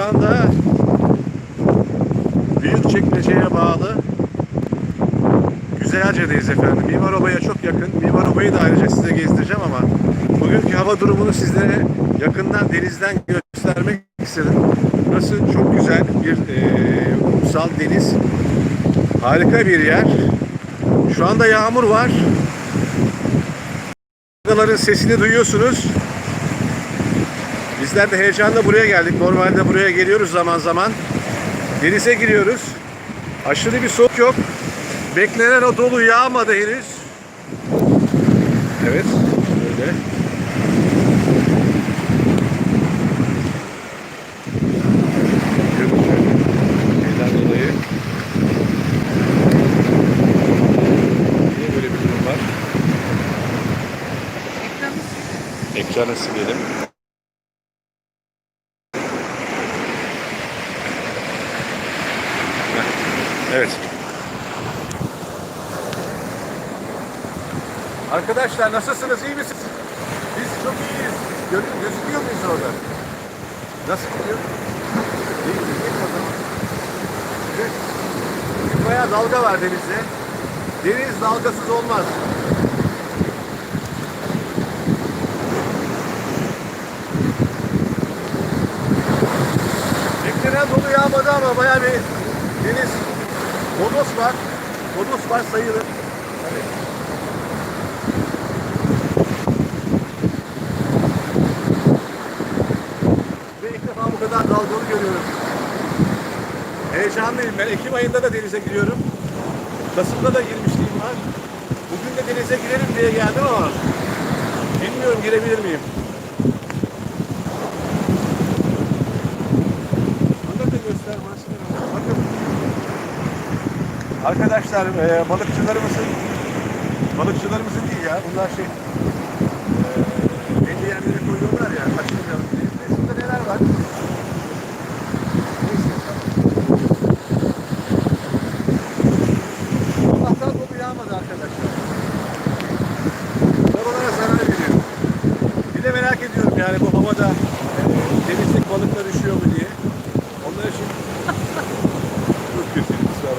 Şu anda büyük çekmeceye bağlı Güzelce'deyiz efendim. Mimar Oba'ya çok yakın. Mimar Oba'yı da ayrıca size gezdireceğim ama bugünkü hava durumunu sizlere yakından denizden göstermek istedim. Burası çok güzel bir e, kumsal deniz. Harika bir yer. Şu anda yağmur var. Dalgaların sesini duyuyorsunuz. Bizler de heyecanla buraya geldik. Normalde buraya geliyoruz zaman zaman. Denize giriyoruz. Aşırı bir soğuk yok. Beklenen o dolu yağmadı henüz. Evet, böyle. Ekranı silelim. Evet. Arkadaşlar nasılsınız? iyi misiniz? Biz çok iyiyiz. Gö gözüküyor muyuz orada? Nasıl gidiyor? İyi, iyi o zaman. Bugün bayağı dalga var denizde. Deniz dalgasız olmaz. Beklenen dolu yağmadı ama bayağı bir deniz Lodos var. Lodos var sayılır. Evet. Bu kadar dalgalı görüyorum. Heyecanlıyım. Ben Ekim ayında da denize giriyorum. Kasım'da da girmişliğim var. Bugün de denize girelim diye geldim ama bilmiyorum girebilir miyim? Arkadaşlar e, balıkçılarımızın balıkçılarımızın değil ya bunlar şey e, belli yerlere koyuyorlar ya kaçırmayalım diye. Ve şurada neler var? Neyse tamam. Allah'tan dolu yağmadı arkadaşlar. Oralara zarar veriyor. Bir de merak ediyorum yani bu havada e, denizlik balıklar üşüyor mu diye. Onlar için çok kötü kusura bakmayın. Kazak mazak getirdik dedik. Evet sizler nasılsınız? İyi misiniz? Bizler iyiyiz. Bayağı büyük dalgalar var yani. Dalgasız olmayacak ama. Sizler için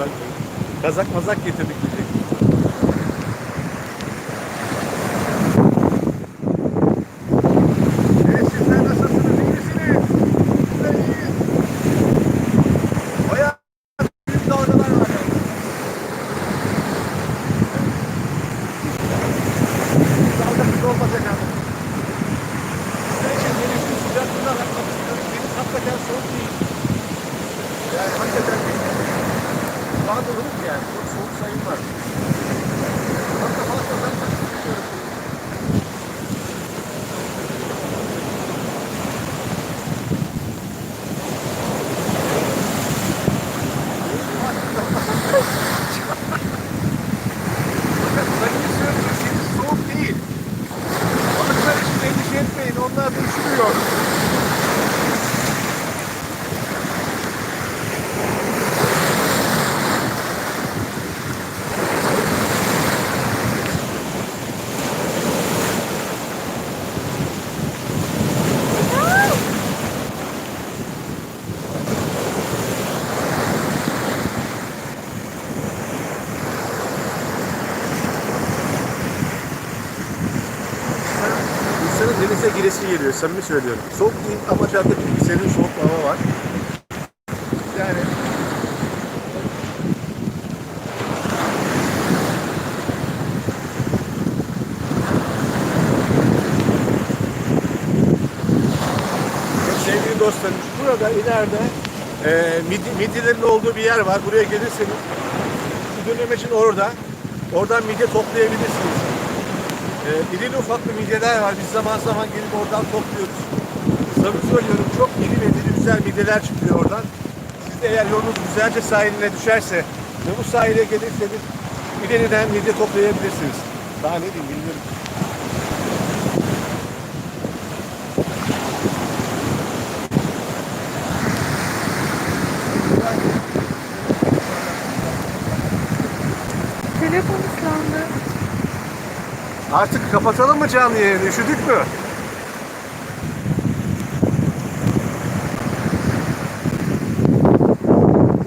denizin sıcaklığına bakmak istiyorum. Deniz hakikaten soğuk değil. Yani hakikaten daha da ılık yani. Çok soğuk sayılmaz. Hatta fazla denize giresi geliyor, samimi söylüyorum. Soğuk değil ama cadde bir serin soğuk hava var. Yani Sevgili dostlarım, burada ileride e, midi, midyelerin olduğu bir yer var. Buraya gelirseniz, şu dönemecin orada. Oradan midye toplayabilirsiniz. E, irili ufaklı midyeler var. Biz zaman zaman gelip oradan topluyoruz. Samimi söylüyorum çok iri ve diri güzel midyeler çıkıyor oradan. Siz de eğer yolunuz güzelce sahiline düşerse ve bu sahile gelirseniz midyeden midye toplayabilirsiniz. Daha ne diyeyim bilmiyorum. Telefon ıslandı. Artık kapatalım mı canlı yayını? Üşüdük mü?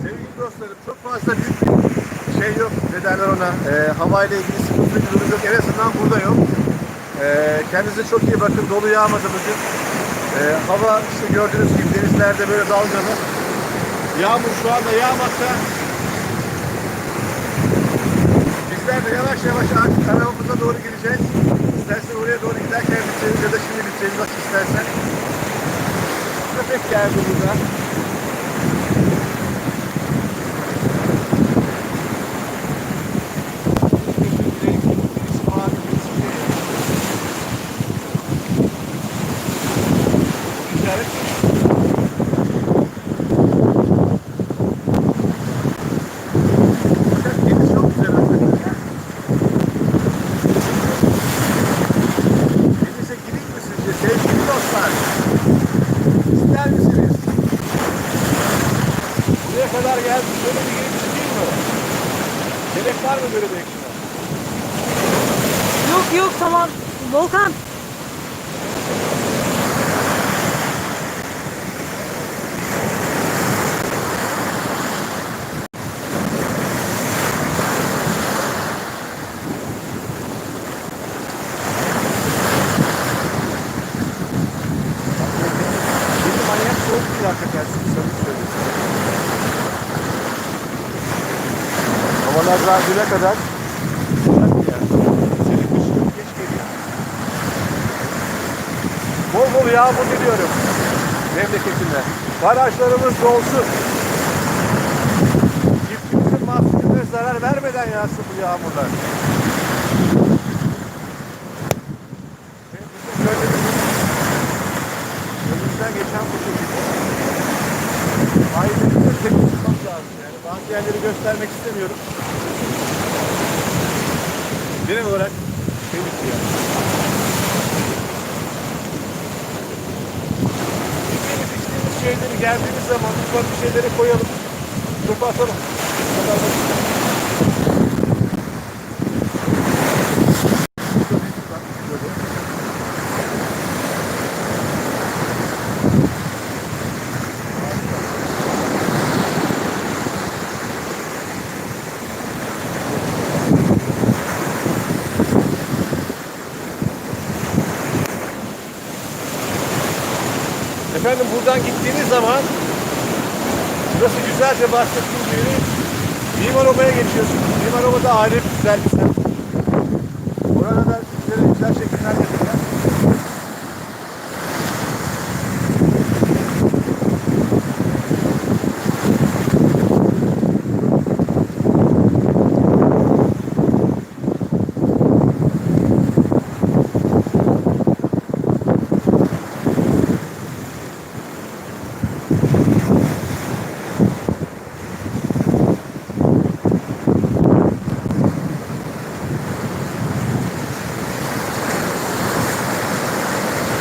Sevgili dostlarım çok fazla bir şey yok. Ne derler sonra e, havayla ilgili sıkıntı bir durum yok. En azından burada yok. E, kendinize çok iyi bakın. Dolu yağmadı bugün. E, hava işte gördüğünüz gibi denizlerde böyle dalgalı. Yağmur şu anda yağmakta. Bizler de yavaş yavaş artık arabamıza doğru gideceğiz. İstersen oraya doğru giderken bitirelim ya da şimdi bitirelim nasıl istersen. Köpek geldi burada. Deniz çok güzel hakikaten. Denize gireyim mi sizce sevgili dostlar? İster misiniz? Buraya kadar geldik. Böyle bir girip çıkayım mı? Gerek var mı böyle bir ekşime? Yok tamam. Volkan. Benim manyak soğuk değil hakikaten. Siz samimi söylüyorsunuz. Havalar daha düne kadar Hadi ya. Senin kışın geç geliyor. Bol bol yağmur diliyorum memleketime. Barajlarımız dolsun. Çiftçimizin mahsulüne zarar vermeden yağsın bu yağmurlar. Benim bizim gördüğünüz önümüzden geçen bu şekilde. Ailemizde tek tutmak lazım yani. Bazı yerleri göstermek istemiyorum. Genel olarak temiz bir yer. Yediğimiz içtiğimiz şeyleri geldiğimiz zaman ufak bir şeyleri koyalım. Çöpe atalım. Bu kadar. Burada bir şey var, şöyle. Efendim buradan gittiğiniz zaman burası güzelce bahsettiğim gibi Mimar Oba'ya geçiyorsunuz. Mimar Oba'da ayrı güzel bir semt. Orada da sizlere güzel şekiller yapacağız.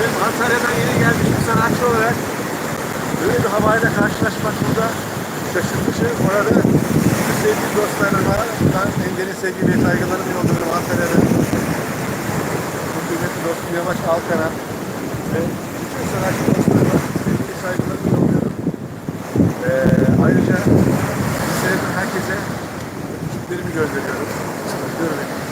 Benim Antalya'dan yeni gelmiş bir sanatçı olarak böyle bir havayla karşılaşmak burada şaşırtıcı. Orada sevgili dostlarıma ben Ender'in sevgi ve saygılarımı yolluyorum Antalya'da. Bu kıymetli dostum Yamaç Alkan'a ve bütün sanatçı dostlarıma sevgi saygılarımı yolluyorum. Ee, ayrıca seyreden herkese öpücüklerimi gönderiyorum. Öpüyorum hepinizi.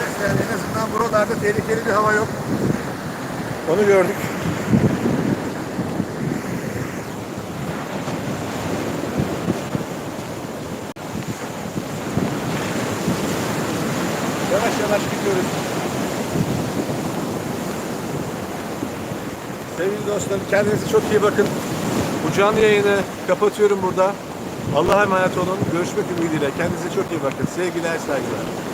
Evet, yani en buralarda tehlikeli bir hava yok. Onu gördük. Yavaş yavaş gidiyoruz. Sevgili dostlarım kendinize çok iyi bakın. Bu canlı yayını kapatıyorum burada. Allah'a emanet olun. Görüşmek ümidiyle. Kendinize çok iyi bakın. Sevgiler, saygılar.